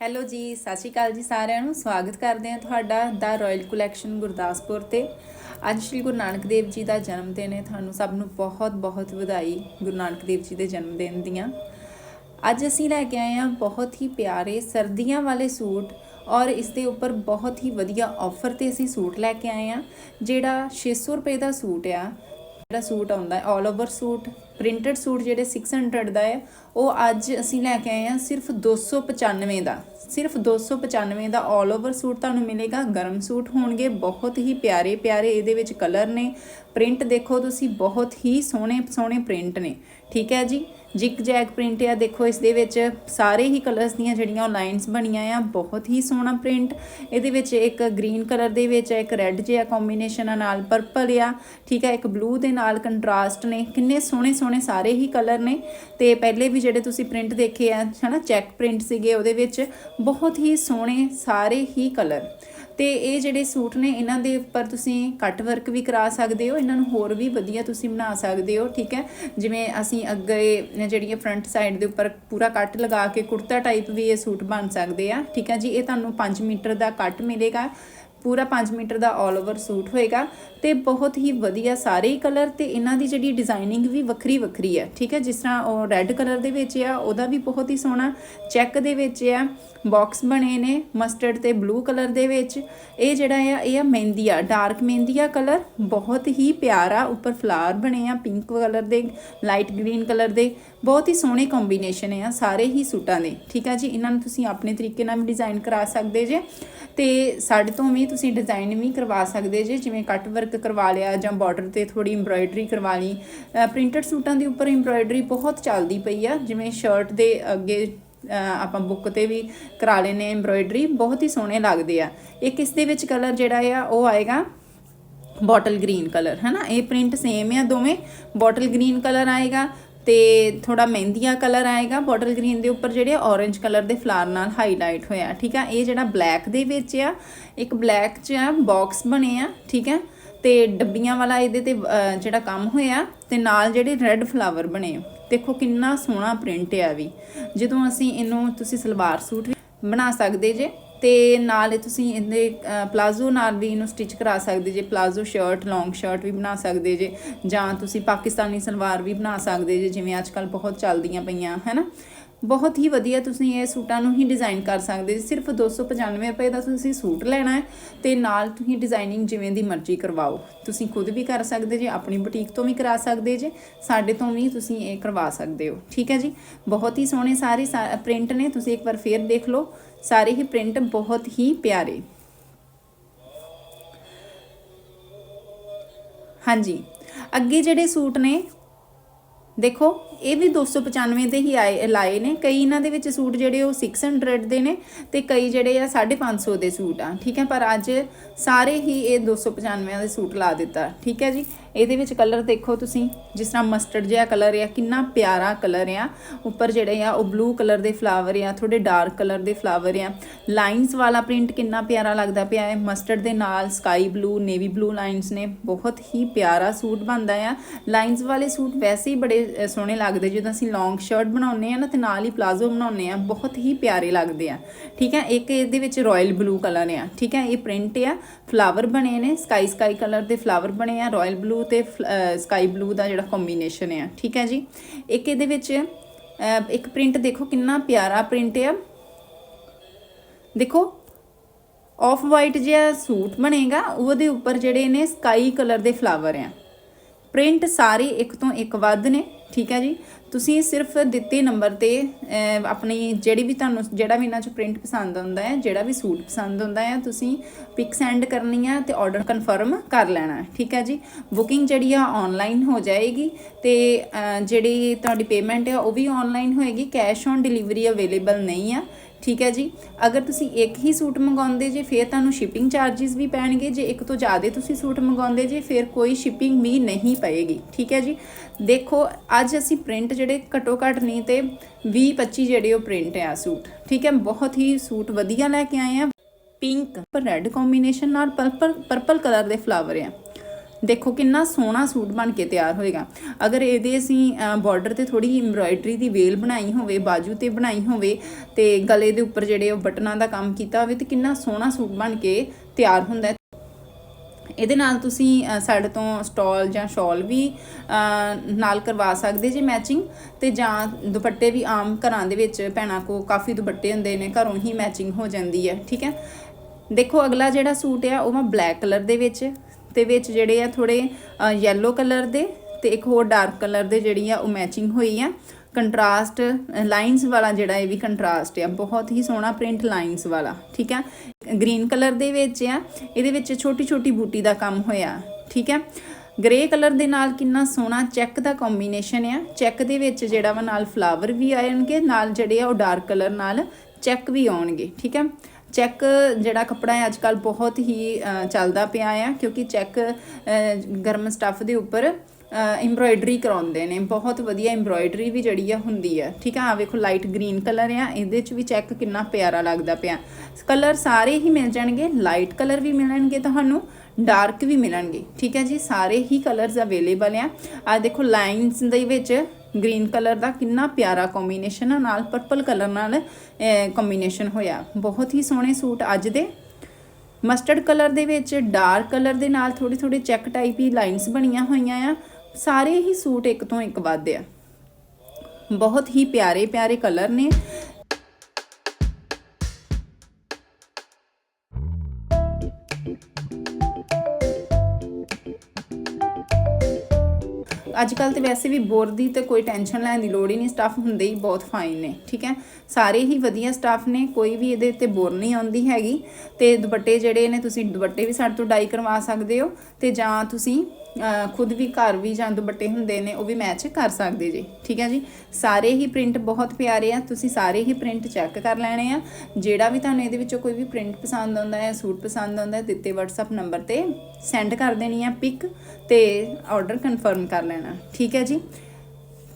Hello ਜੀ, ਸਤਿ ਸ਼੍ਰੀ ਅਕਾਲ ਜੀ ਸਾਰਿਆਂ ਨੂੰ। ਸਵਾਗਤ ਕਰਦੇ ਹਾਂ ਤੁਹਾਡਾ ਦਾ ਰਾਇਲ ਕਲੈਕਸ਼ਨ ਗੁਰਦਾਸਪੁਰ ਤੇ। ਅੱਜ ਸ਼੍ਰੀ ਗੁਰੂ ਨਾਨਕ ਦੇਵ ਜੀ ਦਾ ਜਨਮ ਦਿਨ ਹੈ। ਤੁਹਾਨੂੰ ਸਭ ਨੂੰ ਬਹੁਤ ਬਹੁਤ ਵਧਾਈ ਗੁਰੂ ਨਾਨਕ ਦੇਵ ਜੀ ਦੇ ਜਨਮ ਦਿਨ ਦੀਆਂ। ਅੱਜ ਅਸੀਂ ਲੈ ਕੇ ਆਏ ਹਾਂ ਬਹੁਤ ਹੀ ਪਿਆਰੇ ਸਰਦੀਆਂ ਵਾਲੇ ਸੂਟ ਔਰ ਇਸ ਦੇ ਉੱਪਰ ਬਹੁਤ ਹੀ ਵਧੀਆ ਆਫਰ ਤੇ ਅਸੀਂ ਸੂਟ ਲੈ ਕੇ ਆਏ ਹਾਂ। ਜਿਹੜਾ 600 ਰੁਪਏ ਦਾ ਸੂਟ ਆ, ਜਿਹੜਾ ਸੂਟ ਆਉਂਦਾ ਹੈ 올 ਓਵਰ ਸੂਟ। ਪ੍ਰਿੰਟਡ ਸੂਟ ਜਿਹੜੇ 600 ਦਾ ਹੈ, ਉਹ ਅੱਜ ਅਸੀਂ ਲੈ ਕੇ ਆਏ ਹਾਂ ਸਿਰਫ 295 ਦਾ। ਸਿਰਫ 295 ਦਾ 올 ਓਵਰ ਸੂਟ ਤੁਹਾਨੂੰ ਮਿਲੇਗਾ। ਗਰਮ ਸੂਟ ਹੋਣਗੇ, ਬਹੁਤ ਹੀ ਪਿਆਰੇ ਪਿਆਰੇ ਇਹਦੇ ਵਿੱਚ ਕਲਰ ਨੇ। ਪ੍ਰਿੰਟ ਦੇਖੋ ਤੁਸੀਂ, ਬਹੁਤ ਹੀ ਸੋਹਣੇ ਸੋਹਣੇ ਪ੍ਰਿੰਟ ਨੇ। ਠੀਕ ਹੈ ਜੀ? ਜਿਕ ਜੈਕ ਪ੍ਰਿੰਟ ਆ, ਦੇਖੋ ਇਸ ਦੇ ਵਿੱਚ ਸਾਰੇ ਹੀ ਕਲਰਸ ਦੀਆਂ ਜਿਹੜੀਆਂ ਉਹ ਲਾਈਨਸ ਬਣੀਆਂ ਆ, ਬਹੁਤ ਹੀ ਸੋਹਣਾ ਪ੍ਰਿੰਟ। ਇਹਦੇ ਵਿੱਚ ਇੱਕ ਗ੍ਰੀਨ ਕਲਰ ਦੇ ਵਿੱਚ ਇੱਕ ਰੈੱਡ ਜਿਹਾ ਕੰਬੀਨੇਸ਼ਨ ਆ, ਨਾਲ ਪਰਪਲ ਆ। ਠੀਕ ਹੈ, ਇੱਕ ਬਲੂ ਦੇ ਨਾਲ ਕੰਟਰਾਸਟ ਨੇ। ਕਿੰਨੇ ਸੋਹਣੇ ਸੋਹਣੇ ਸਾਰੇ ਹੀ ਕਲਰ ਨੇ। ਤੇ ਪਹਿਲੇ ਵੀ ਜਿਹੜੇ ਤੁਸੀਂ ਪ੍ਰਿੰਟ ਦੇਖੇ ਆ, ਹਨਾ ਚੈੱਕ ਪ੍ਰਿੰਟ ਸੀਗੇ ਉਹਦੇ ਵਿੱਚ ਬਹੁਤ ਹੀ ਸੋਹਣੇ ਸਾਰੇ ਹੀ ਕਲਰ ਤੇ ਇਹ ਜਿਹੜੇ ਸੂਟ ਨੇ, ਇਹਨਾਂ ਦੇ ਉੱਪਰ ਤੁਸੀਂ ਕੱਟ ਵਰਕ ਵੀ ਕਰਾ ਸਕਦੇ ਹੋ, ਇਹਨਾਂ ਨੂੰ ਹੋਰ ਵੀ ਵਧੀਆ ਤੁਸੀਂ ਬਣਾ ਸਕਦੇ ਹੋ, ਠੀਕ ਹੈ? ਜਿਵੇਂ ਅਸੀਂ ਅੱਗੇ ਜਿਹੜੀਆਂ ਫਰੰਟ ਸਾਈਡ ਦੇ ਉੱਪਰ ਪੂਰਾ ਕੱਟ ਲਗਾ ਕੇ ਕੁੜਤਾ ਟਾਈਪ ਵੀ ਇਹ ਸੂਟ ਬਣ ਸਕਦੇ ਆ, ਠੀਕ ਹੈ ਜੀ? ਇਹ ਤੁਹਾਨੂੰ 5 ਮੀਟਰ ਦਾ ਕੱਟ ਮਿਲੇਗਾ। ਪੂਰਾ 5 ਮੀਟਰ ਦਾ 올 ਓਵਰ ਸੂਟ ਹੋਏਗਾ ਤੇ ਬਹੁਤ ਹੀ ਵਧੀਆ ਸਾਰੇ ਹੀ ਕਲਰ ਤੇ ਇਹਨਾਂ ਦੀ ਜਿਹੜੀ ਡਿਜ਼ਾਈਨਿੰਗ ਵੀ ਵੱਖਰੀ ਵੱਖਰੀ ਹੈ, ਠੀਕ ਹੈ? ਜਿਸ ਤਰ੍ਹਾਂ ਉਹ ਰੈੱਡ ਕਲਰ ਦੇ ਵਿੱਚ ਆ, ਉਹਦਾ ਵੀ ਬਹੁਤ ਹੀ ਸੋਹਣਾ ਚੈੱਕ ਦੇ ਵਿੱਚ ਆ ਬਾਕਸ ਬਣੇ ਨੇ ਮਸਟਰਡ ਤੇ ਬਲੂ ਕਲਰ ਦੇ ਵਿੱਚ। ਇਹ ਜਿਹੜਾ ਆ, ਇਹ ਆ ਮਹਿੰਦੀ ਆ ਡਾਰਕ ਮਹਿੰਦੀ ਆ ਕਲਰ ਬਹੁਤ ਹੀ ਪਿਆਰਾ, ਉੱਪਰ ਫਲਾਵਰ ਬਣੇ ਆ ਪਿੰਕ ਕਲਰ ਦੇ ਲਾਈਟ ਗ੍ਰੀਨ ਕਲਰ ਦੇ। ਬਹੁਤ ਹੀ ਸੋਹਣੇ ਕੰਬੀਨੇਸ਼ਨ ਆ, ਸਾਰੇ ਹੀ ਸੂਟਾਂ ਦੇ। ਠੀਕ ਆ ਜੀ? ਇਹਨਾਂ ਨੂੰ ਤੁਸੀਂ ਆਪਣੇ ਤਰੀਕੇ ਨਾਲ ਵੀ ਡਿਜ਼ਾਈਨ ਕਰਾ ਸਕਦੇ ਜੇ ਤੇ ਸਾਡੇ ਤੋਂ ਵੀ ਤੁਸੀਂ ਡਿਜ਼ਾਈਨ ਵੀ ਕਰਵਾ ਸਕਦੇ ਜੇ, ਜਿਵੇਂ ਕੱਟ ਵਰਕ ਕਰਵਾ ਲਿਆ ਜਾਂ ਬਾਰਡਰ ਤੇ ਥੋੜੀ ਐਮਬ੍ਰਾਇਡਰੀ ਕਰਵਾ ਲਈ। ਪ੍ਰਿੰਟਡ ਸੂਟਾਂ ਦੇ ਉੱਪਰ ਐਮਬ੍ਰਾਇਡਰੀ ਬਹੁਤ ਚੱਲਦੀ ਪਈ ਆ, ਜਿਵੇਂ ਸ਼ਰਟ ਦੇ ਅੱਗੇ ਆਪਾਂ ਬੁੱਕ ਤੇ ਵੀ ਕਰਾ ਲੈਨੇ ਐਮਬ੍ਰਾਇਡਰੀ ਬਹੁਤ ਹੀ ਸੋਹਣੇ ਲੱਗਦੇ ਆ। ਇੱਕ ਇਸ ਦੇ ਵਿੱਚ ਕਲਰ ਜਿਹੜਾ ਆ, ਉਹ ਆਏਗਾ ਬੋਟਲ ਗ੍ਰੀਨ ਕਲਰ ਹੈ ਨਾ ਇਹ ਪ੍ਰਿੰਟ ਸੇਮ ਆ ਦੋਵੇਂ ਬੋਟਲ ਗ੍ਰੀਨ ਕਲਰ ਆਏਗਾ ਤੇ ਥੋੜਾ ਮਹਿੰਦੀਆ ਕਲਰ ਆਏਗਾ ਬੋਟਲ ਗ੍ਰੀਨ ਦੇ ਉੱਪਰ ਜਿਹੜੇ ਔਰੇਂਜ ਕਲਰ ਦੇ ਫਲਾਰ ਨਾਲ ਹਾਈਲਾਈਟ ਹੋਇਆ, ਠੀਕ ਆ? ਇਹ ਜਿਹੜਾ ਬਲੈਕ ਦੇ ਵਿੱਚ ਆ, ਇੱਕ ਬਲੈਕ ਚ ਆ ਬਾਕਸ ਬਣੇ ਆ, ਠੀਕ ਆ? ਤੇ ਡੱਬੀਆਂ ਵਾਲਾ ਇਹਦੇ ਤੇ ਜਿਹੜਾ ਕੰਮ ਹੋਇਆ, ਤੇ ਨਾਲ ਜਿਹੜੇ ਰੈੱਡ ਫਲਾਵਰ ਬਣੇ ਦੇਖੋ ਕਿੰਨਾ ਸੋਹਣਾ ਪ੍ਰਿੰਟ ਆ ਵੀ। ਜਦੋਂ ਅਸੀਂ ਇਹਨੂੰ ਤੁਸੀਂ ਸਲਵਾਰ ਸੂਟ ਬਣਾ ਸਕਦੇ ਜੇ ਤੇ ਨਾਲ ਇਹ ਤੁਸੀਂ ਇਹਦੇ ਪਲਾਜ਼ੋ ਨਾਲ ਵੀ ਇਹਨੂੰ ਸਟਿਚ ਕਰਾ ਸਕਦੇ ਜੇ ਪਲਾਜ਼ੋ ਸ਼ਰਟ ਲੌਂਗ ਸ਼ਰਟ ਵੀ ਬਣਾ ਸਕਦੇ ਜੇ, ਜਾਂ ਤੁਸੀਂ ਪਾਕਿਸਤਾਨੀ ਸਲਵਾਰ ਵੀ ਬਣਾ ਸਕਦੇ ਜੇ, ਜਿਵੇਂ ਅੱਜ ਕੱਲ ਬਹੁਤ ਚੱਲਦੀਆਂ ਪਈਆਂ, ਹੈਨਾ? ਬਹੁਤ ਹੀ ਵਧੀਆ ਤੁਸੀਂ ਇਹ ਸੂਟਾਂ ਨੂੰ ਹੀ ਡਿਜ਼ਾਈਨ ਕਰ ਸਕਦੇ ਜੀ ਸਿਰਫ 295 ਰੁਪਏ ਦਾ ਤੁਸੀਂ ਸੂਟ ਲੈਣਾ ਹੈ ਤੇ ਨਾਲ ਤੁਸੀਂ ਡਿਜ਼ਾਈਨਿੰਗ ਜਿਵੇਂ ਦੀ ਮਰਜ਼ੀ ਕਰਵਾਓ। ਤੁਸੀਂ ਖੁਦ ਵੀ ਕਰ ਸਕਦੇ ਜੇ, ਆਪਣੀ ਬੁਟੀਕ ਤੋਂ ਵੀ ਕਰਾ ਸਕਦੇ ਜੇ, ਸਾਡੇ ਤੋਂ ਵੀ ਤੁਸੀਂ ਇਹ ਕਰਵਾ ਸਕਦੇ ਹੋ। ਠੀਕ ਹੈ ਜੀ? ਬਹੁਤ ਹੀ ਸੋਹਣੇ ਸਾਰੇ ਪ੍ਰਿੰਟ ਨੇ, ਤੁਸੀਂ ਇੱਕ ਵਾਰ ਫੇਰ ਦੇਖ ਲਓ। ਸਾਰੇ ਹੀ ਪ੍ਰਿੰਟ ਬਹੁਤ ਹੀ ਪਿਆਰੇ। ਹਾਂਜੀ। ਅੱਗੇ ਜਿਹੜੇ ਸੂਟ ਨੇ, ਦੇਖੋ ਇਹ ਵੀ 295 ਦੇ ਹੀ ਆਏ ਲਾਏ ਨੇ। ਕਈ ਇਹਨਾਂ ਦੇ ਵਿੱਚ ਸੂਟ ਜਿਹੜੇ ਉਹ 600 ਦੇ ਨੇ ਤੇ ਕਈ ਜਿਹੜੇ ਆ 550 ਦੇ ਸੂਟ ਆ। ਠੀਕ ਹੈ ਪਰ ਅੱਜ ਸਾਰੇ ਹੀ ਇਹ 295 ਦੇ ਸੂਟ ਲਾ ਦਿੱਤਾ। ਠੀਕ ਹੈ ਜੀ ਇਹਦੇ ਵਿੱਚ ਕਲਰ ਦੇਖੋ ਤੁਸੀਂ। ਜਿਸ ਤਰ੍ਹਾਂ ਮਸਟਰਡ ਜਿਹਾ ਕਲਰ ਆ ਕਿੰਨਾ ਪਿਆਰਾ ਕਲਰ ਆ। ਉੱਪਰ ਜਿਹੜੇ ਆ ਉਹ ਬਲੂ ਕਲਰ ਦੇ ਫਲਾਵਰ ਆ ਥੋੜੇ ਡਾਰਕ ਕਲਰ ਦੇ ਫਲਾਵਰ ਆ। ਲਾਈਨਸ ਵਾਲਾ ਪ੍ਰਿੰਟ ਕਿੰਨਾ ਪਿਆਰਾ ਲੱਗਦਾ ਪਿਆ ਹੈ। ਮਸਟਰਡ ਦੇ ਨਾਲ sky blue navy blue lines ਨੇ। ਬਹੁਤ ਹੀ ਪਿਆਰਾ ਸੂਟ ਬਣਦਾ ਆ। ਲਾਈਨਸ ਵਾਲੇ ਸੂਟ ਵੈਸੇ ਹੀ ਬੜੇ ਅ, ਸੋਹਣੇ ਲੱਗਦੇ ਜਦੋਂ ਅਸੀਂ ਲੌਂਗ ਸ਼ਰਟ ਬਣਾਉਂਦੇ ਆ ਨਾ ਤੇ ਨਾਲ ਹੀ ਪਲਾਜ਼ੋ ਬਣਾਉਂਦੇ ਆ ਬਹੁਤ ਹੀ ਪਿਆਰੇ ਲੱਗਦੇ ਆ। ਠੀਕ ਹੈ? ਇੱਕ ਇਹਦੇ ਵਿੱਚ ਰਾਇਲ ਬਲੂ ਕਲਰ ਆ। ਠੀਕ ਹੈ? ਇਹ ਪ੍ਰਿੰਟ ਆ ਫਲਾਵਰ ਬਣੇ ਨੇ ਸਕਾਈ ਸਕਾਈ ਕਲਰ ਦੇ ਫਲਾਵਰ ਬਣੇ ਆ ਰਾਇਲ ਬਲੂ ਤੇ ਸਕਾਈ ਬਲੂ ਦਾ ਜਿਹੜਾ ਕੰਬੀਨੇਸ਼ਨ ਆ। ਠੀਕ ਹੈ ਜੀ? ਇੱਕ ਇਹਦੇ ਵਿੱਚ ਇੱਕ ਪ੍ਰਿੰਟ ਦੇਖੋ ਕਿੰਨਾ ਪਿਆਰਾ ਪ੍ਰਿੰਟ ਆ। ਦੇਖੋ ਆਫ ਵਾਈਟ ਜਿਹਾ ਸੂਟ ਬਣੇਗਾ, ਉਹਦੇ ਉੱਪਰ ਜਿਹੜੇ ਨੇ ਸਕਾਈ ਕਲਰ ਦੇ ਫਲਾਵਰ ਆ। ਪ੍ਰਿੰਟ ਸਾਰੇ ਇੱਕ ਤੋਂ ਇੱਕ ਵੱਧ ਨੇ, ਠੀਕ ਹੈ ਜੀ? ਤੁਸੀਂ ਸਿਰਫ ਦਿੱਤੇ ਨੰਬਰ ਤੇ ਆਪਣੀ ਜਿਹੜੀ ਵੀ ਤੁਹਾਨੂੰ, ਜਿਹੜਾ ਵੀ ਇਹਨਾਂ ਚ ਪ੍ਰਿੰਟ ਪਸੰਦ ਆਉਂਦਾ ਹੈ, ਜਿਹੜਾ ਵੀ ਸੂਟ ਪਸੰਦ ਆਉਂਦਾ ਹੈ, ਤੁਸੀਂ ਪਿਕ ਸੈਂਡ ਕਰਨੀ ਆ ਤੇ ਆਰਡਰ ਕਨਫਰਮ ਕਰ ਲੈਣਾ ਹੈ, ਠੀਕ ਹੈ ਜੀ? ਬੁਕਿੰਗ ਜਿਹੜੀ ਆ ਆਨਲਾਈਨ ਹੋ ਜਾਏਗੀ ਤੇ ਜਿਹੜੀ ਤੁਹਾਡੀ ਪੇਮੈਂਟ ਹੈ ਉਹ ਵੀ ਆਨਲਾਈਨ ਹੋਏਗੀ ਕੈਸ਼ ਔਨ ਡਿਲੀਵਰੀ ਅਵੇਲੇਬਲ ਨਹੀਂ ਆ। ਠੀਕ ਹੈ ਜੀ? ਅਗਰ ਤੁਸੀਂ ਇੱਕ ਹੀ ਸੂਟ ਮੰਗਾਉਂਦੇ ਜੇ, ਫਿਰ ਤੁਹਾਨੂੰ ਸ਼ਿਪਿੰਗ ਚਾਰजेस ਵੀ ਪੈਣਗੇ। ਜੇ ਇੱਕ ਤੋਂ ਜ਼ਿਆਦਾ ਤੁਸੀਂ ਸੂਟ ਮੰਗਾਉਂਦੇ ਜੇ, ਫਿਰ ਕੋਈ ਸ਼ਿਪਿੰਗ ਵੀ ਨਹੀਂ ਪਏਗੀ। ਠੀਕ ਹੈ ਜੀ? ਦੇਖੋ, ਅੱਜ ਅਸੀਂ ਪ੍ਰਿੰਟ ਜਿਹੜੇ ਘਟੋ ਘਟ ਨਹੀਂ ਤੇ 20 25 ਜਿਹੜੇ ਉਹ ਪ੍ਰਿੰਟ ਆ ਸੂਟ। ਠੀਕ ਹੈ? ਬਹੁਤ ਹੀ ਸੂਟ ਵਧੀਆ ਲੈ ਕੇ ਆਏ ਆ। ਪਿੰਕ ਪਰ ਰੈੱਡ ਕੰਬੀਨੇਸ਼ਨ ਨਾਲ ਪਰਪਲ ਪਰਪਲ ਕਲਰ ਦੇ ਫਲਾਵਰ ਆ। ਦੇਖੋ ਕਿੰਨਾ ਸੋਹਣਾ ਸੂਟ ਬਣ ਕੇ ਤਿਆਰ ਹੋਏਗਾ। ਅਗਰ ਇਹਦੇ ਅਸੀਂ ਬਾਰਡਰ ਤੇ ਥੋੜੀ ਐਮਬ੍ਰਾਇਡਰੀ ਦੀ ਵੇਲ ਬਣਾਈ ਹੋਵੇ ਬਾਜੂ ਤੇ ਬਣਾਈ ਹੋਵੇ ਤੇ ਗਲੇ ਦੇ ਉੱਪਰ ਜਿਹੜੇ ਉਹ ਬਟਨਾਂ ਦਾ ਕੰਮ ਕੀਤਾ ਹੋਵੇ ਤੇ ਕਿੰਨਾ ਸੋਹਣਾ ਸੂਟ ਬਣ ਕੇ ਤਿਆਰ ਹੁੰਦਾ ਹੈ। ਇਹਦੇ ਨਾਲ ਤੁਸੀਂ ਅ, ਸਾਡੇ ਤੋਂ ਸਟਾਲ ਜਾਂ ਸ਼ਾਲ ਵੀ ਨਾਲ ਕਰਵਾ ਸਕਦੇ ਜੇ ਮੈਚਿੰਗ ਤੇ ਜਾਂ ਦੁਪੱਟੇ ਵੀ ਆਮ ਘਰਾਂ ਦੇ ਵਿੱਚ ਭੈਣਾਂ ਕੋ ਕਾਫੀ ਦੁਪੱਟੇ ਹੁੰਦੇ ਨੇ ਘਰੋਂ ਹੀ ਮੈਚਿੰਗ ਹੋ ਜਾਂਦੀ ਹੈ ਠੀਕ ਹੈ। ਦੇਖੋ ਅਗਲਾ ਜਿਹੜਾ ਸੂਟ ਆ ਉਹ ਮੈਂ ਬਲੈਕ ਕਲਰ ਦੇ ਵਿੱਚ ਤੇ ਵਿੱਚ ਜਿਹੜੇ ਆ ਥੋੜੇ ਯੈਲੋ ਕਲਰ ਦੇ ਤੇ ਇੱਕ ਹੋਰ ਡਾਰਕ ਕਲਰ ਦੇ ਜਿਹੜੀ ਆ ਉਹ ਮੈਚਿੰਗ ਹੋਈ ਆ। ਕੰਟਰਾਸਟ ਲਾਈਨਸ ਵਾਲਾ ਜਿਹੜਾ ਇਹ ਵੀ ਕੰਟਰਾਸਟ ਆ। ਬਹੁਤ ਹੀ ਸੋਹਣਾ ਪ੍ਰਿੰਟ ਲਾਈਨਸ ਵਾਲਾ, ਠੀਕ ਆ? ਗ੍ਰੀਨ ਕਲਰ ਦੇ ਵਿੱਚ ਆ, ਇਹਦੇ ਵਿੱਚ ਛੋਟੀ ਛੋਟੀ ਬੂਟੀ ਦਾ ਕੰਮ ਹੋਇਆ, ਠੀਕ ਹੈ ਗ੍ਰੇ ਕਲਰ ਦੇ ਨਾਲ ਕਿੰਨਾ ਸੋਹਣਾ ਚੈੱਕ ਦਾ ਕੰਬੀਨੇਸ਼ਨ ਆ। ਚੈੱਕ ਦੇ ਵਿੱਚ ਜਿਹੜਾ ਵਾ ਨਾਲ ਫਲਾਵਰ ਵੀ ਆਣਗੇ ਨਾਲ ਜਿਹੜੇ ਆ ਉਹ ਡਾਰਕ ਕਲਰ ਨਾਲ ਚੈੱਕ ਵੀ ਆਉਣਗੇ, ਠੀਕ ਹੈ ਚੈੱਕ ਜਿਹੜਾ ਕੱਪੜਾ ਹੈ ਅੱਜ ਕੱਲ ਬਹੁਤ ਹੀ ਚੱਲਦਾ ਪਿਆ ਆ, ਕਿਉਂਕਿ ਚੈੱਕ ਗਰਮ ਸਟੱਫ ਦੇ ਉੱਪਰ ਐਮਬ੍ਰਾਇਡਰੀ ਕਰਾਉਂਦੇ ਨੇ। ਬਹੁਤ ਵਧੀਆ ਐਮਬ੍ਰਾਇਡਰੀ ਵੀ ਜਿਹੜੀ ਆ ਹੁੰਦੀ ਆ। ਠੀਕ ਆ? ਆ ਵੇਖੋ ਲਾਈਟ ਗ੍ਰੀਨ ਕਲਰ ਆ। ਇਹਦੇ ਚ ਵੀ ਚੈੱਕ ਕਿੰਨਾ ਪਿਆਰਾ ਲੱਗਦਾ ਪਿਆ। ਕਲਰ ਸਾਰੇ ਹੀ ਮਿਲ ਜਾਣਗੇ। ਲਾਈਟ ਕਲਰ ਵੀ ਮਿਲਣਗੇ ਤੁਹਾਨੂੰ ਡਾਰਕ ਵੀ ਮਿਲਣਗੇ। ਠੀਕ ਹੈ ਜੀ? ਸਾਰੇ ਹੀ ਕਲਰਸ ਅਵੇਲੇਬਲ ਆ। ਆ ਦੇਖੋ ਲਾਈਨਸ ਦੇ ਵਿੱਚ ਗ੍ਰੀਨ ਕਲਰ ਦਾ ਕਿੰਨਾ ਪਿਆਰਾ ਕੰਬੀਨੇਸ਼ਨ ਆ, ਨਾਲ ਪਰਪਲ ਕਲਰ ਨਾਲ ਕੰਬੀਨੇਸ਼ਨ ਹੋਇਆ। ਬਹੁਤ ਹੀ ਸੋਹਣੇ ਸੂਟ ਅੱਜ ਦੇ। ਮਸਟਰਡ ਕਲਰ ਦੇ ਵਿੱਚ ਡਾਰਕ ਕਲਰ ਦੇ ਨਾਲ ਥੋੜੀ ਥੋੜੀ ਚੈੱਕ ਟਾਈਪ ਹੀ ਲਾਈਨਸ ਬਣੀਆਂ ਹੋਈਆਂ ਆ। ਸਾਰੇ ਹੀ ਸੂਟ ਇੱਕ ਤੋਂ ਇੱਕ ਵੱਧ ਆ। ਬਹੁਤ ਹੀ ਪਿਆਰੇ ਪਿਆਰੇ ਕਲਰ ਨੇ। ਅੱਜ ਕੱਲ ਤੇ ਵੈਸੇ ਵੀ ਬੋਰ ਦੀ ਤੇ ਕੋਈ ਟੈਨਸ਼ਨ ਲੈਣ ਦੀ ਲੋੜ ਹੀ ਨਹੀਂ ਸਟਾਫ ਹੁੰਦੇ ਹੀ ਬਹੁਤ ਫਾਈਨ ਨੇ, ਠੀਕ ਹੈ? ਸਾਰੇ ਹੀ ਵਧੀਆ ਸਟਾਫ ਨੇ, ਕੋਈ ਵੀ ਇਹਦੇ ਤੇ ਬੋਰ ਨਹੀਂ ਆਉਂਦੀ ਹੈਗੀ। ਤੇ ਦੁਪੱਟੇ ਜਿਹੜੇ ਨੇ, ਤੁਸੀਂ ਦੁਪੱਟੇ ਵੀ ਸਾਡੇ ਤੋਂ ਡਾਈ ਕਰਵਾ ਸਕਦੇ ਹੋ ਤੇ ਜਾਂ ਤੁਸੀਂ ਖੁਦ ਵੀ ਘਰ ਵੀ ਜਾਂ ਦੁਪੱਟੇ ਹੁੰਦੇ ਨੇ, ਉਹ ਵੀ ਮੈਚ ਕਰ ਸਕਦੇ ਜੀ। ਠੀਕ ਹੈ ਜੀ? ਸਾਰੇ ਹੀ ਪ੍ਰਿੰਟ ਬਹੁਤ ਪਿਆਰੇ ਆ। ਤੁਸੀਂ ਸਾਰੇ ਹੀ ਪ੍ਰਿੰਟ ਚੈੱਕ ਕਰ ਲੈਣੇ ਆ। ਜਿਹੜਾ ਵੀ ਤੁਹਾਨੂੰ ਇਹਦੇ ਵਿੱਚੋਂ ਕੋਈ ਵੀ ਪ੍ਰਿੰਟ ਪਸੰਦ ਆਉਂਦਾ ਹੈ, ਸੂਟ ਪਸੰਦ ਆਉਂਦਾ ਹੈ, ਦਿੱਤੇ WhatsApp ਨੰਬਰ ਤੇ ਸੈਂਡ ਕਰ ਦੇਣੀ ਆ ਪਿਕ ਤੇ ਆਰਡਰ ਕਨਫਰਮ ਕਰ ਲੈਣਾ। ਠੀਕ ਹੈ ਜੀ?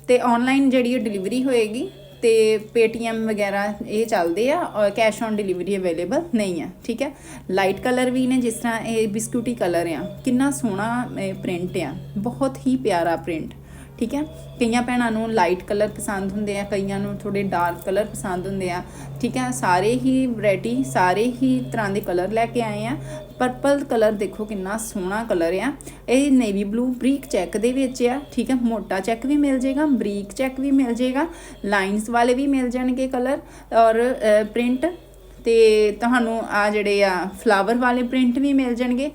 ਤੇ ਆਨਲਾਈਨ ਜਿਹੜੀ ਡਿਲੀਵਰੀ ਹੋਏਗੀ ਤੇ Paytm ਵਗੈਰਾ ਇਹ ਚੱਲਦੇ ਆ, ਔਰ ਕੈਸ਼ ਔਨ ਡਿਲੀਵਰੀ ਅਵੇਲੇਬਲ ਨਹੀਂ ਆ, ਠੀਕ ਹੈ? ਲਾਈਟ ਕਲਰ ਵੀ ਨੇ, ਜਿਸ ਤਰ੍ਹਾਂ ਇਹ ਬਿਸਕੁਟੀ ਕਲਰ ਆ। ਕਿੰਨਾ ਸੋਹਣਾ ਪ੍ਰਿੰਟ ਆ। ਬਹੁਤ ਹੀ ਪਿਆਰਾ ਪ੍ਰਿੰਟ ਠੀਕ ਹੈ? ਕਈਆਂ ਭੈਣਾਂ ਨੂੰ ਲਾਈਟ ਕਲਰ ਪਸੰਦ ਹੁੰਦੇ ਆ, ਕਈਆਂ ਨੂੰ ਥੋੜੇ ਡਾਰਕ ਕਲਰ ਪਸੰਦ ਹੁੰਦੇ ਆ, ਠੀਕ ਹੈ? ਸਾਰੇ ਹੀ ਵੈਰਾਈਟੀ ਸਾਰੇ ਹੀ ਤਰ੍ਹਾਂ ਦੇ ਕਲਰ ਲੈ ਕੇ ਆਏ ਆ। ਪਰਪਲ ਕਲਰ ਦੇਖੋ ਕਿੰਨਾ ਸੋਹਣਾ ਕਲਰ ਆ। ਇਹ ਨੇਵੀ ਬਲੂ ਬਰੀਕ ਚੈੱਕ ਦੇ ਵਿੱਚ ਆ, ਠੀਕ ਹੈ ਮੋਟਾ ਚੈੱਕ ਵੀ ਮਿਲ ਜਾਏਗਾ, ਬਰੀਕ ਚੈੱਕ ਵੀ ਮਿਲ ਜਾਏਗਾ ਲਾਈਨਸ ਵਾਲੇ ਵੀ ਮਿਲ ਜਾਣਗੇ ਕਲਰ ਔਰ ਪ੍ਰਿੰਟ ਤੇ ਤੁਹਾਨੂੰ ਆ ਜਿਹੜੇ ਆ ਫਲਾਵਰ ਵਾਲੇ ਪ੍ਰਿੰਟ ਵੀ ਮਿਲ ਜਾਣਗੇ।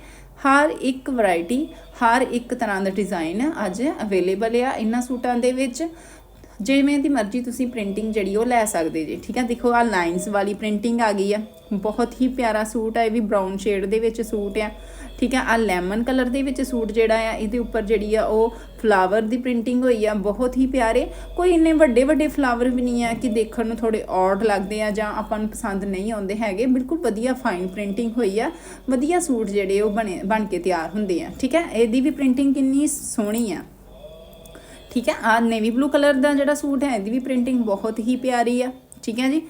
ਹਰ ਇੱਕ ਵੈਰਾਈਟੀ ਹਰ ਇੱਕ ਤਰ੍ਹਾਂ ਦਾ ਡਿਜ਼ਾਈਨ ਅੱਜ ਅਵੇਲੇਬਲ ਆ। ਇਹਨਾਂ ਸੂਟਾਂ ਦੇ ਵਿੱਚ ਜਿਵੇਂ ਦੀ ਮਰਜ਼ੀ ਤੁਸੀਂ ਪ੍ਰਿੰਟਿੰਗ ਜਿਹੜੀ ਉਹ ਲੈ ਸਕਦੇ ਜੇ, ਠੀਕ ਹੈ? ਦੇਖੋ ਆ ਲਾਈਨਸ ਵਾਲੀ ਪ੍ਰਿੰਟਿੰਗ ਆ ਗਈ ਆ। ਬਹੁਤ ਹੀ ਪਿਆਰਾ ਸੂਟ ਆ, ਇਹ ਵੀ ਬ੍ਰਾਊਨ ਸ਼ੇਡ ਦੇ ਵਿੱਚ ਸੂਟ ਆ, ਠੀਕ ਹੈ? ਆ ਲੈਮਨ ਕਲਰ ਦੇ ਵਿੱਚ ਸੂਟ ਜਿਹੜਾ ਆ, ਇਹਦੇ ਉੱਪਰ ਜਿਹੜੀ ਆ, ਉਹ ਫਲਾਵਰ ਦੀ ਪ੍ਰਿੰਟਿੰਗ ਹੋਈ ਆ, ਬਹੁਤ ਹੀ ਪਿਆਰੇ। ਕੋਈ ਇੰਨੇ ਵੱਡੇ ਵੱਡੇ ਫਲਾਵਰ ਵੀ ਨਹੀਂ ਆ ਕਿ ਦੇਖਣ ਨੂੰ ਥੋੜੇ ਔਡ ਲੱਗਦੇ ਆ ਜਾਂ ਆਪਾਂ ਨੂੰ ਪਸੰਦ ਨਹੀਂ ਆਉਂਦੇ ਹੈਗੇ। ਬਿਲਕੁਲ ਵਧੀਆ ਫਾਈਨ ਪ੍ਰਿੰਟਿੰਗ ਹੋਈ ਆ, ਵਧੀਆ ਸੂਟ ਜਿਹੜੇ ਉਹ ਬਣੇ ਬਣ ਕੇ ਤਿਆਰ ਹੁੰਦੇ ਆ, ਠੀਕ ਹੈ? ਇਹਦੀ ਵੀ ਪ੍ਰਿੰਟਿੰਗ ਕਿੰਨੀ ਸੋਹਣੀ ਆ। ਠੀਕ ਹੈ? ਆ ਨੇਵੀ ਬਲੂ ਕਲਰ ਦਾ ਜਿਹੜਾ ਸੂਟ ਹੈ, ਇਹਦੀ ਵੀ ਪ੍ਰਿੰਟਿੰਗ ਬਹੁਤ ਹੀ ਪਿਆਰੀ ਆ। ਠੀਕ ਹੈ ਜੀ?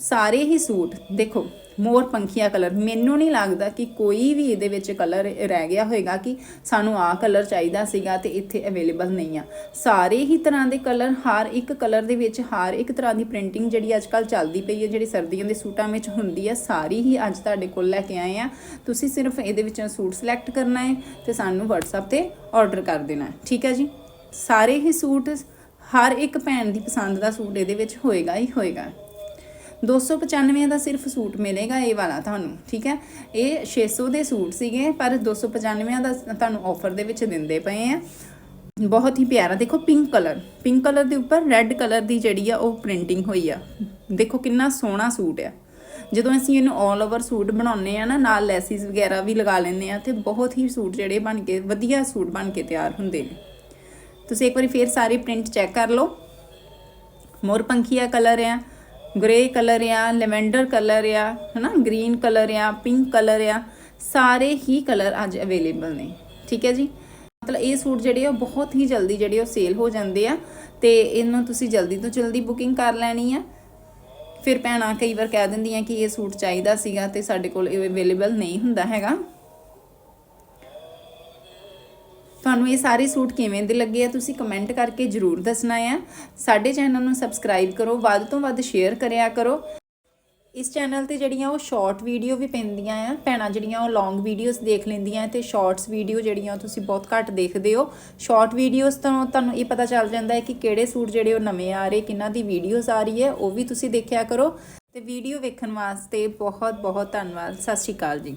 ਸਾਰੇ ਹੀ ਸੂਟ, ਦੇਖੋ, ਮੋਰ ਪੰਖੀਆ ਕਲਰ ਮੈਨੂੰ ਨਹੀਂ ਲੱਗਦਾ ਕਿ ਕੋਈ ਵੀ ਇਹਦੇ ਵਿੱਚ ਕਲਰ ਰਹਿ ਗਿਆ ਹੋਏਗਾ ਕਿ ਸਾਨੂੰ ਆ ਕਲਰ ਚਾਹੀਦਾ ਸੀਗਾ ਤੇ ਇੱਥੇ ਅਵੇਲੇਬਲ ਨਹੀਂ ਆ। ਸਾਰੇ ਹੀ ਤਰ੍ਹਾਂ ਦੇ ਕਲਰ ਹਰ ਇੱਕ ਕਲਰ ਦੇ ਵਿੱਚ, ਹਰ ਇੱਕ ਤਰ੍ਹਾਂ ਦੀ ਪ੍ਰਿੰਟਿੰਗ ਜਿਹੜੀ ਅੱਜ ਕੱਲ ਚੱਲਦੀ ਪਈ ਹੈ, ਜਿਹੜੀ ਸਰਦੀਆਂ ਦੇ ਸੂਟਾਂ ਵਿੱਚ ਹੁੰਦੀ ਹੈ ਸਾਰੀ ਹੀ ਅੱਜ ਤੁਹਾਡੇ ਕੋਲ ਲੈ ਕੇ ਆਏ ਆ। ਤੁਸੀਂ ਸਿਰਫ ਇਹਦੇ ਵਿੱਚੋਂ ਸੂਟ ਸਿਲੈਕਟ ਕਰਨਾ ਹੈ ਤੇ ਸਾਨੂੰ WhatsApp ਤੇ ਆਰਡਰ ਕਰ ਦੇਣਾ ਠੀਕ ਹੈ ਜੀ? ਸਾਰੇ ਹੀ ਸੂਟ ਹਰ ਇੱਕ ਭੈਣ ਦੀ ਪਸੰਦ ਦਾ ਸੂਟ ਇਹਦੇ ਵਿੱਚ ਹੋਏਗਾ ਹੀ ਹੋਏਗਾ। 295 ਦਾ ਸਿਰਫ ਸੂਟ ਮਿਲੇਗਾ ਇਹ ਵਾਲਾ ਤੁਹਾਨੂੰ, ਠੀਕ ਹੈ? ਇਹ 600 ਦੇ ਸੂਟ ਸੀਗੇ, ਪਰ 295 ਦਾ ਤੁਹਾਨੂੰ ਆਫਰ ਦੇ ਵਿੱਚ ਦਿੰਦੇ ਪਏ ਆ। ਬਹੁਤ ਹੀ ਪਿਆਰਾ, ਦੇਖੋ ਪਿੰਕ ਕਲਰ ਪਿੰਕ ਕਲਰ ਦੇ ਉੱਪਰ ਰੈੱਡ ਕਲਰ ਦੀ ਜਿਹੜੀ ਆ ਉਹ ਪ੍ਰਿੰਟਿੰਗ ਹੋਈ ਆ। ਦੇਖੋ ਕਿੰਨਾ ਸੋਹਣਾ ਸੂਟ ਆ। ਜਦੋਂ ਅਸੀਂ ਇਹਨੂੰ 올 ਓਵਰ ਸੂਟ ਬਣਾਉਂਦੇ ਆ ਨਾ, ਨਾਲ ਲੈਸਿਸ ਵਗੈਰਾ ਵੀ ਲਗਾ ਲੈਂਦੇ ਆ, ਤੇ ਬਹੁਤ ਹੀ ਸੂਟ ਜਿਹੜੇ ਬਣ ਕੇ, ਵਧੀਆ ਸੂਟ ਬਣ ਕੇ ਤਿਆਰ ਹੁੰਦੇ ਨੇ। ਤੁਸੀਂ ਇੱਕ ਵਾਰੀ ਫੇਰ ਸਾਰੇ ਪ੍ਰਿੰਟ ਚੈੱਕ ਕਰ ਲਓ। ਮੋਰ ਪੰਖੀਆ ਕਲਰ ਆ, ਗ੍ਰੇ ਕਲਰ ਆ, ਲੈਵੈਂਡਰ ਕਲਰ ਆ, ਹਨਾ, ਗ੍ਰੀਨ ਕਲਰ ਆ, ਪਿੰਕ ਕਲਰ ਆ, ਸਾਰੇ ਹੀ ਕਲਰ ਅੱਜ ਅਵੇਲੇਬਲ ਨੇ, ਠੀਕ ਹੈ ਜੀ? ਮਤਲਬ ਇਹ ਸੂਟ ਜਿਹੜੇ ਆ, ਉਹ ਬਹੁਤ ਹੀ ਜਲਦੀ ਜਿਹੜੇ ਉਹ ਸੇਲ ਹੋ ਜਾਂਦੇ ਆ ਤੇ ਇਹਨੂੰ ਤੁਸੀਂ ਜਲਦੀ ਤੋਂ ਜਲਦੀ ਬੁਕਿੰਗ ਕਰ ਲੈਣੀ ਆ। ਫਿਰ ਭੈਣਾਂ ਕਈ ਵਾਰ ਕਹਿ ਦਿੰਦੀਆਂ ਕਿ ਇਹ ਸੂਟ ਚਾਹੀਦਾ ਸੀਗਾ ਤੇ ਸਾਡੇ ਕੋਲ ਇਹ ਅਵੇਲੇਬਲ ਨਹੀਂ ਹੁੰਦਾ ਹੈਗਾ। ਤੁਹਾਨੂੰ ਇਹ ਸਾਰੇ ਸੂਟ ਕਿਵੇਂ ਦੇ ਲੱਗੇ ਆ, ਤੁਸੀਂ ਕਮੈਂਟ ਕਰਕੇ ਜਰੂਰ ਦੱਸਣਾ ਆ। ਸਾਡੇ ਚੈਨਲ ਨੂੰ ਸਬਸਕ੍ਰਾਈਬ ਕਰੋ, ਵੱਧ ਤੋਂ ਵੱਧ ਸ਼ੇਅਰ ਕਰਿਆ ਕਰੋ। ਇਸ ਚੈਨਲ ਤੇ ਜਿਹੜੀਆਂ ਉਹ ਸ਼ਾਰਟ ਵੀਡੀਓ ਵੀ ਪੈਂਦੀਆਂ ਆ, ਭੈਣਾਂ ਜਿਹੜੀਆਂ ਉਹ ਲੌਂਗ ਵੀਡੀਓਜ਼ ਦੇਖ ਲੈਂਦੀਆਂ ਤੇ ਸ਼ਾਰਟਸ ਵੀਡੀਓ ਜਿਹੜੀਆਂ ਉਹ ਤੁਸੀਂ ਬਹੁਤ ਘੱਟ ਦੇਖਦੇ ਹੋ। ਸ਼ਾਰਟ ਵੀਡੀਓਜ਼ ਤੋਂ ਤੁਹਾਨੂੰ ਇਹ ਪਤਾ ਚੱਲ ਜਾਂਦਾ ਹੈ ਕਿ ਕਿਹੜੇ ਸੂਟ ਜਿਹੜੇ ਉਹ ਨਵੇਂ ਆ ਰਹੇ, ਕਿਹਨਾਂ ਦੀ ਵੀਡੀਓਜ਼ ਆ ਰਹੀ ਹੈ, ਉਹ ਵੀ ਤੁਸੀਂ ਦੇਖਿਆ ਕਰੋ। ਤੇ ਵੀਡੀਓ ਵੇਖਣ ਵਾਸਤੇ ਬਹੁਤ ਬਹੁਤ ਧੰਨਵਾਦ। ਸਤਿ ਸ਼੍ਰੀ ਅਕਾਲ ਜੀ।